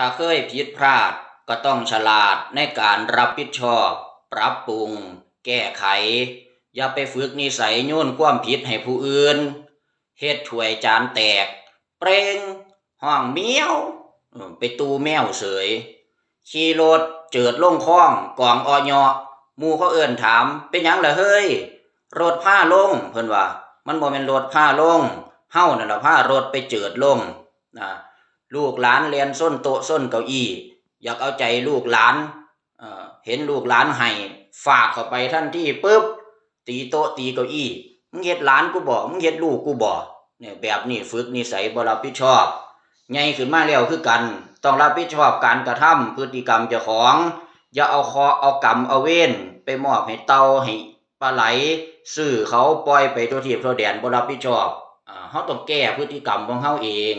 ถ้าเคยผิดพลาดก็ต้องฉลาดในการรับผิดชอบ ปรับปรุง แก้ไข อย่าไปฝึกนิสัยโยนความผิดให้ผู้อื่นเฮ็ดถ้วยจานแตก เปร่งห้องเมียว ไปตูแมวเสย ขี่รถเจิดลงคลองกองออยอมูเขาเอิ้นถามเป็นยังล่ะเฮ้ย รถผ้าลงเพิ่นว่า มันบ่แม่นรถผ้าลงเฮานั่นล่ะพารถไปเจิดลงนะ ลูกหลานเรียนส้นโต๊ะส้นเก้าอี้ อยากเอาใจลูกหลานเอ่อเห็นลูกหลานให้ฝากเข้าไปทันที่ปึ๊บตีโต๊ะตีเก้าอี้มึงเฮ็ดหลานกูบ่มึงเฮ็ดลูกกูบ่เนี่ยแบบนี้ฝึกนิสัยบรับผิดชอบใหญ่ขึ้นมาแล้วคือกัน ต้องรับผิดชอบการกระทำพฤติกรรมเจ้าของ อย่าเอาคอเอากรรมเอาเวรไปมอบให้เตาให้ปลาไหลซื้อเขาปล่อยไปทั่วทิพย์ทั่วแดนบรับผิดชอบอ่าเฮาต้องแก้พฤติกรรมของเฮาเอง